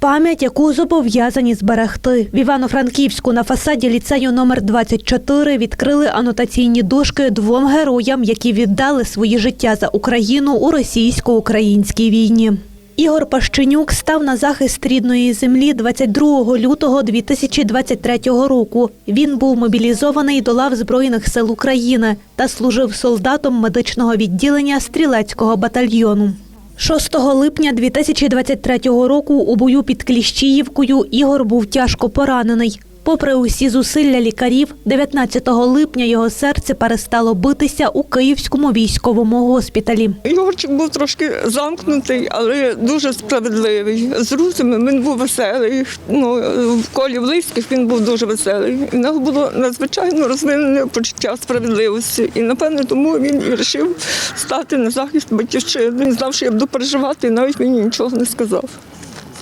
Пам'ять, яку зобов'язані зберегти. В Івано-Франківську на фасаді ліцею номер 24 відкрили анотаційні дошки двом героям, які віддали свої життя за Україну у російсько-українській війні. Ігор Пащенюк став на захист рідної землі 22 лютого 2023 року. Він був мобілізований до лав Збройних сил України та служив солдатом медичного відділення стрілецького батальйону. 6 липня 2023 року у бою під Кліщіївкою Ігор був тяжко поранений. Попри усі зусилля лікарів, 19 липня його серце перестало битися у Київському військовому госпіталі. Ігорчик був трошки замкнутий, але дуже справедливий. З друзями він був веселий. Ну, в колі близьких він був дуже веселий. В нього було надзвичайно розвинене почуття справедливості. І напевно тому він вирішив стати на захист батьківщини. Він знав, що я буду переживати, і навіть мені нічого не сказав.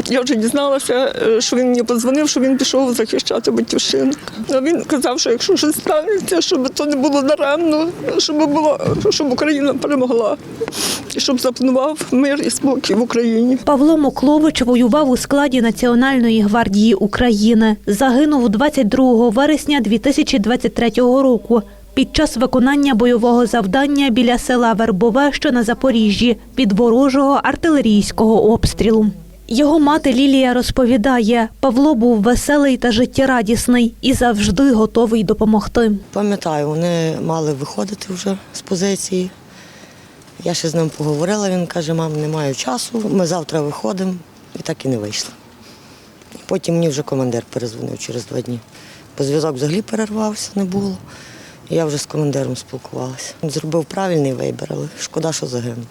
Я вже дізналася, е, що він мені подзвонив, що він пішов захищати батьківщину. А він казав, що якщо щось станеться, щоб то не було даремно, щоб було, щоб Україна перемогла і щоб запанував мир і спокій в Україні. Павло Моклович воював у складі Національної гвардії України. Загинув 22 вересня 2023 року. Під час виконання бойового завдання біля села Вербове, що на Запоріжжі, від ворожого артилерійського обстрілу. Його мати Лілія розповідає, Павло був веселий та життєрадісний і завжди готовий допомогти. Пам'ятаю, вони мали виходити вже з позиції. Я ще з ним поговорила, він каже, мам, не маю часу, ми завтра виходимо і так і не вийшли. Потім мені вже командир перезвонив через два дні. Бо зв'язок взагалі перервався, не було. Я вже з командиром спілкувалася. Він зробив правильний вибір, але шкода, що загинув.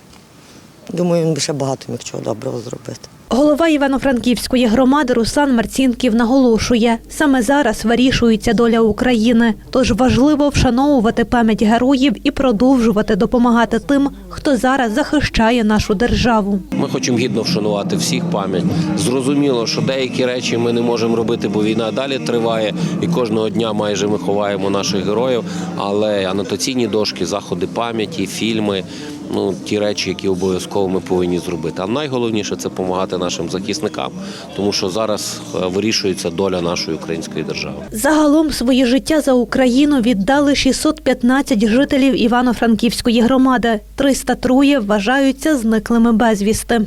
Думаю, він би ще багато міг чого доброго зробити. Голова Івано-Франківської громади Руслан Марцінків наголошує, саме зараз вирішується доля України, тож важливо вшановувати пам'ять героїв і продовжувати допомагати тим, хто зараз захищає нашу державу. Ми хочемо гідно вшанувати всіх пам'ять. Зрозуміло, що деякі речі ми не можемо робити, бо війна далі триває, і кожного дня майже ми ховаємо наших героїв. Але анотаційні дошки, заходи пам'яті, фільми ну ті речі, які обов'язково ми повинні зробити. А найголовніше це допомагати нашим захисникам, тому що зараз е, вирішується доля нашої української держави. Загалом своє життя за Україну віддали 615 жителів Івано-Франківської громади. 303 вважаються зниклими безвісти.